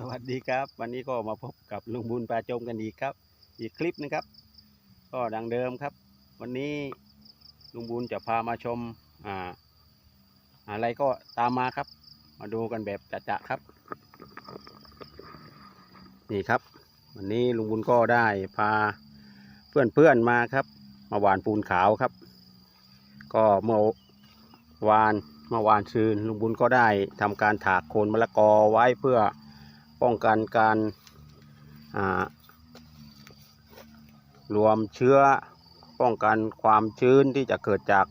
สวัสดีครับ วันนี้ก็มาพบกับลุงบุญปลาจมกันอีกครับ อีกคลิปนะครับ ก็ดังเดิมครับ วันนี้ลุงบุญจะพามาชมอ่าอะไรก็ตามมาครับ มาดูกันแบบจะๆครับ นี่ครับ วันนี้ลุงบุญก็ได้พาเพื่อนๆมาครับ มาหวานปูนขาวครับ ก็เมื่อวานเมื่อวานซืนลุงบุญก็ได้ทำการถากโคนมะละกอไว้เพื่อ ป้องกันการรวมเชื้อป้องกันความชื้นที่จะเกิดจาก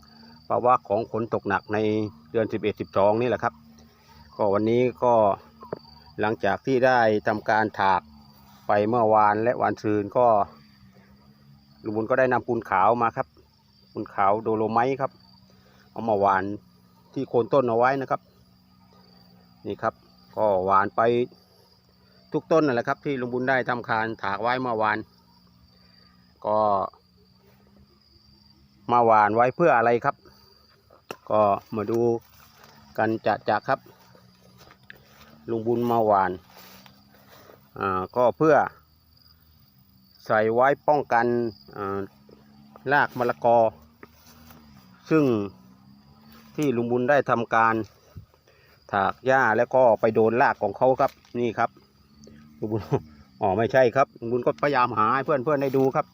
ภาวะของฝนตกหนักในเดือน 11 12 นี่แหละครับ ก็วันนี้ก็หลังจากที่ได้ทำการถากไปเมื่อวานและวันซืนก็ลุงบุญก็ได้นำปูนขาวมาครับปูนขาวโดโลไมต์ครับ เอามาหวานที่โคนต้นเอาไว้นะครับ นี่ครับ ก็หวานไป ทุกต้นนั่นแหละครับ ที่ลุงบุญได้ทำการถากไว้เมื่อวาน ก็มาหวานไว้เพื่ออะไรครับ ก็มาดูกันจะจะครับ ลุงบุญมาหวานอ่าก็เพื่อ ใส่ไว้ป้องกันรากมะละกอ ซึ่งที่ลุงบุญได้ทำการถากหญ้าแล้วก็ไปโดนรากของเขาครับนี่ครับ ลุงบุญอ๋อไม่ใช่ครับลุงบุญก็พยายามหาให้เพื่อนเพื่อนได้ดูครับ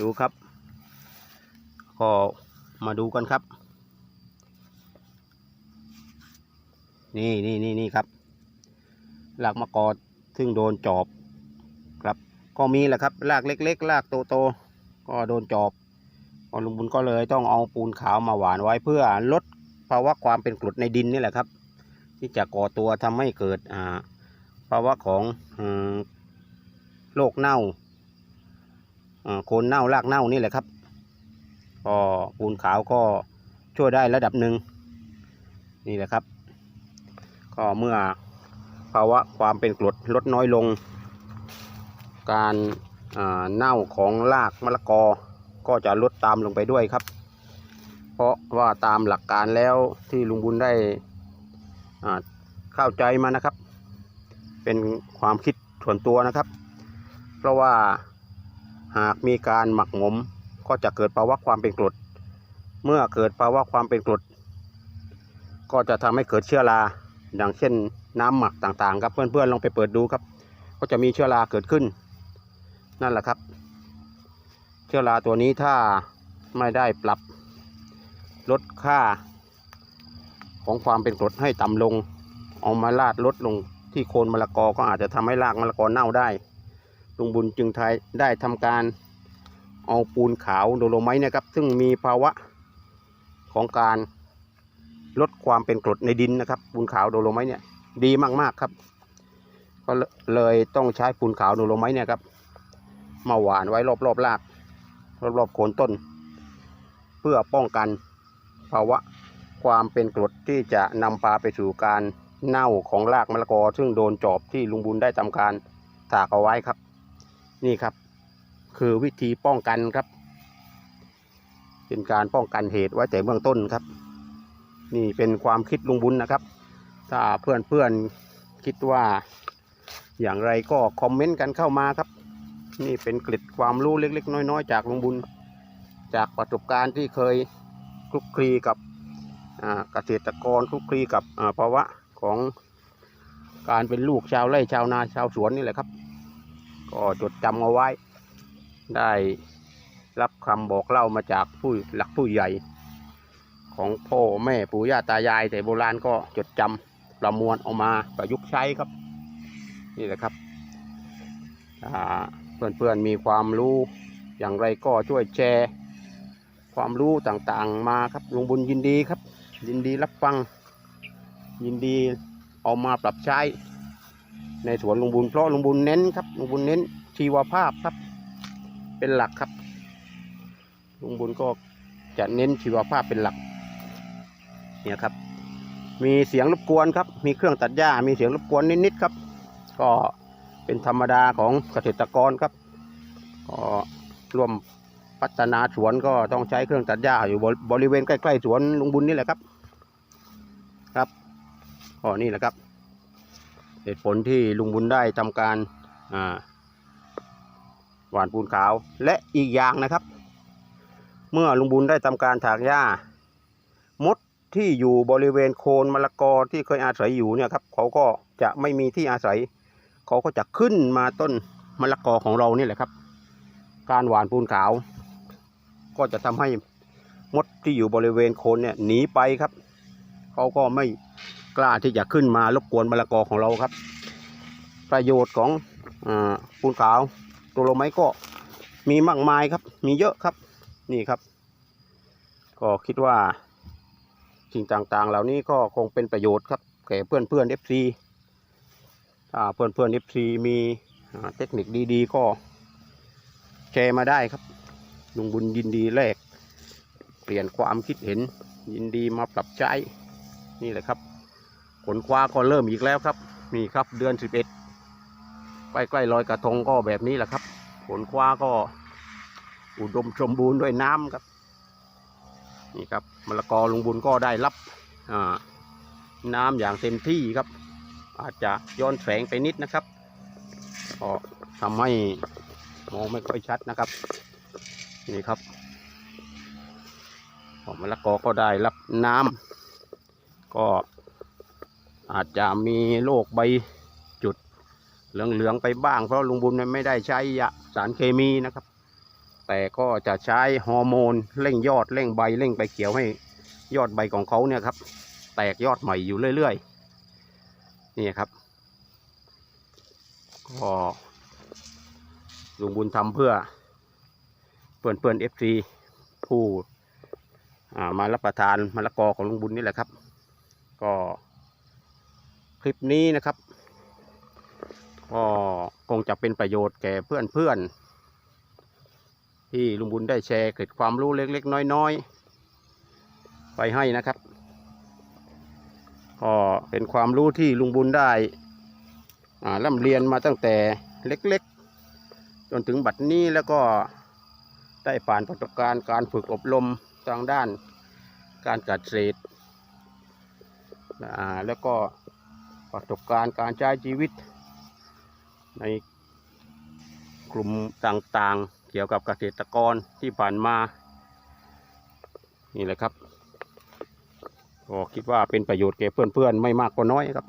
ดูครับ ก็มาดูกันครับ นี่นี่นี่นี่ครับรากมะกอซึ่งโดนจอบครับ ก็มีแหละครับรากเล็กๆรากโตๆก็โดนจอบอลุงบุญก็เลยต้องเอาปูนขาวมาหวานไว้เพื่อลดภาวะความเป็นกรดในดินนี่แหละครับ ที่จะก่อตัวทำให้เกิดอ่า ภาวะของโรคเน่าโคนเน่ารากเน่านี่แหละครับก็ปูนขาวก็ช่วยได้ระดับหนึ่งนี่แหละครับ ก็เมื่อภาวะความเป็นกรดลดน้อยลง การเน่าของรากมะละกอก็จะลดตามลงไปด้วยครับ เพราะว่าตามหลักการแล้วที่ลุงบุญได้เข้าใจมานะครับ เป็นความคิดส่วนตัวนะครับ เพราะว่าหากมีการหมักหมมก็จะเกิดภาวะความเป็นกรด เมื่อเกิดภาวะความเป็นกรด ก็จะทำให้เกิดเชื้อราอย่างเช่นน้ำหมักต่างๆ ครับเพื่อนๆลองไปเปิดดูครับ ก็จะมีเชื้อราเกิดขึ้น นั่นแหละครับ เชื้อราตัวนี้ถ้าไม่ได้ปรับลดค่าของความเป็นกรดให้ต่ำลง เอามาลาดลดลง ที่โคนมะละกอก็อาจจะทำให้รากมะละกอเน่าได้ลุงบุญจึงไทยได้ทำการเอาปูนขาวโดโลไมต์นะครับ ซึ่งมีภาวะของการลดความเป็นกรดในดินนะครับ ปูนขาวโดโลไมต์เนี่ยดีมากๆครับ ก็เลยต้องใช้ปูนขาวโดโลไมต์เนี่ยครับมาหวานไว้รอบๆรากรอบๆโคนต้น เพื่อป้องกันภาวะความเป็นกรดที่จะนำพาไปสู่การ เน่าของรากมะละกอ ซึ่งโดนจอบที่ลุงบุญได้ทำการถากเอาไว้ครับ นี่ครับ คือวิธีป้องกันครับ เป็นการป้องกันเหตุไว้แต่เบื้องต้นครับ นี่เป็นความคิดลุงบุญนะครับ ถ้าเพื่อนเพื่อนคิดว่าอย่างไรก็คอมเมนต์กันเข้ามาครับ นี่เป็นกล็ดความรู้เล็ก ๆ น้อย ๆ จากลุงบุญ จากประสบการณ์ที่เคยคลุกคลีกับเกษตรกรคลุกคลีกับภาวะ ของการเป็นลูกชาวไร่ชาวนาชาวสวนนี่แหละครับ ก็จดจำเอาไว้ ได้รับคำบอกเล่ามาจากผู้หลักผู้ใหญ่ ของพ่อแม่ปู่ย่าตายาย แต่โบราณก็จดจำประมวลออกมาประยุกต์ใช้ครับ นี่แหละครับเพื่อนๆมีความรู้อย่างไรก็ช่วยแชร์ ความรู้ต่างๆมาครับลุงบุญยินดีครับ ยินดีรับฟัง ยินดีเอามาปรับใช้ ในสวนลุงบุญเพราะลุงบุญเน้นครับลุงบุญเน้นชีวภาพครับ เป็นหลักครับลุงบุญก็จะเน้นชีวภาพเป็นหลักเนี่ยครับ มีเสียงรบกวนครับ มีเครื่องตัดหญ้ามีเสียงรบกวนนิดๆครับ ก็เป็นธรรมดาของเกษตรกรครับก็ร่วมพัฒนาสวนก็ต้องใช้เครื่องตัดหญ้าอยู่บริเวณใกล้ ๆ สวนลุงบุญนี่แหละครับ ก็นี่แหละครับ เหตุผลที่ลุงบุญได้ทำการหว่านปูนขาวและอีกอย่างนะครับ เมื่อลุงบุญได้ทำการถากหญ้ามดที่อยู่บริเวณโคนมะละกอที่เคยอาศัยอยู่เนี่ยครับเขาก็จะไม่มีที่อาศัย เขาก็จะขึ้นมาต้นมะละกอของเรานี่แหละครับ การหว่านปูนขาว ก็จะทำให้มดที่อยู่บริเวณโคนเนี่ยหนีไปครับ เขาก็ไม่ กล้าที่จะขึ้นมารบกวนมะละกอของเราครับ ประโยชน์ของอปูนขาวตัวโลไม้ก็มีมากมายครับ มีเยอะครับนี่ครับ ก็คิดว่าสิ่งต่างๆ เหล่านี้ก็คงเป็นประโยชน์ครับแก่เพื่อนเพื่อนเอฟซีถ้าเพื่อนเพื่อนเอฟซีมีเทคนิคดีๆ ก็แชร์มาได้ครับลุงบุญยินดีแลกเปลี่ยนความคิดเห็นยินดีมาปรับใช้นี่แหละครับ ผลคว้าก็เริ่มอีกแล้วครับนี่ครับเดือนสิบเอ็ดใกล้ๆลอยกระทงก็แบบนี้แหละครับ ผลคว้าก็อุดมสมบูรณ์ด้วยน้ำครับนี่ครับมะละกอลุงบุญก็ได้รับน้ำอย่างเต็มที่ครับ อาจจะย้อนแสงไปนิดนะครับก็ทำให้มองไม่ค่อยชัดนะครับ นี่ครับมะละกอก็ได้รับน้ำก็ อาจจะมีโรคใบจุดเหลืองๆไปบ้าง เพราะลุงบุญไม่ได้ใช้ยาสารเคมีนะครับ แต่ก็จะใช้ฮอร์โมนเร่งยอดเร่งใบเร่งใบเขียวให้ยอดใบของเขาเนี่ยครับ แตกยอดใหม่อยู่เรื่อยๆนี่ครับก็ลุงบุญทำเพื่อเพื่อนเพื่อนเอฟซีผู้มารับประทานมะละกอของลุงบุญนี่แหละครับ ก็ ลิปนี้นะครับก็คงจะเป็นประโยชน์แก่เพื่อนเพื่อนๆที่ลุงบุญได้แชร์เกร็ดความรู้เล็กๆ น้อยๆ ไปให้นะครับก็เป็นความรู้ที่ลุงบุญได้ร่ำเรียนมาตั้งแต่เล็กๆ จนถึงบัดนี้แล้วก็ได้ผ่านประสบการณ์การฝึกอบรมทางด้านการกษตรอ่าแล้วก็ ประสบการณ์การใช้ชีวิต ในกลุ่มต่างๆ เกี่ยวกับเกษตรกรที่ผ่านมา นี่แหละครับก็คิดว่าเป็นประโยชน์แก่เพื่อนๆ ไม่มากก็น้อยครับ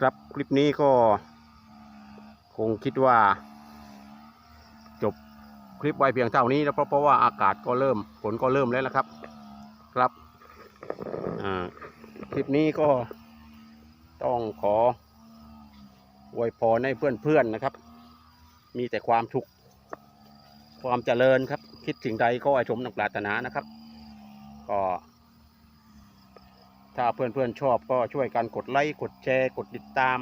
ครับคลิปนี้ก็คงคิดว่า จบคลิปไว้เพียงเท่านี้นะเพราะเพราะว่าอากาศก็เริ่มฝนก็เริ่มแล้วนะครับ ครับคลิปนี้ก็ ต้องขออวยพรให้เพื่อนๆนะครับ มีแต่ความสุข ความเจริญครับ คิดสิ่งใดก็ให้สมดังปรารถนานะครับ ก็ ถ้าเพื่อนๆชอบก็ช่วยกันกดไลค์กดแชร์ กดติดตาม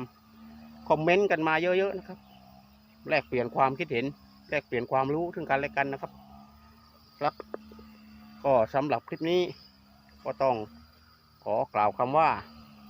คอมเมนต์กันมาเยอะๆนะครับ แลกเปลี่ยนความคิดเห็น แลกเปลี่ยนความรู้ถึงกันและกันนะครับ ครับ ก็สำหรับคลิปนี้ก็ต้องขอกล่าวคำว่า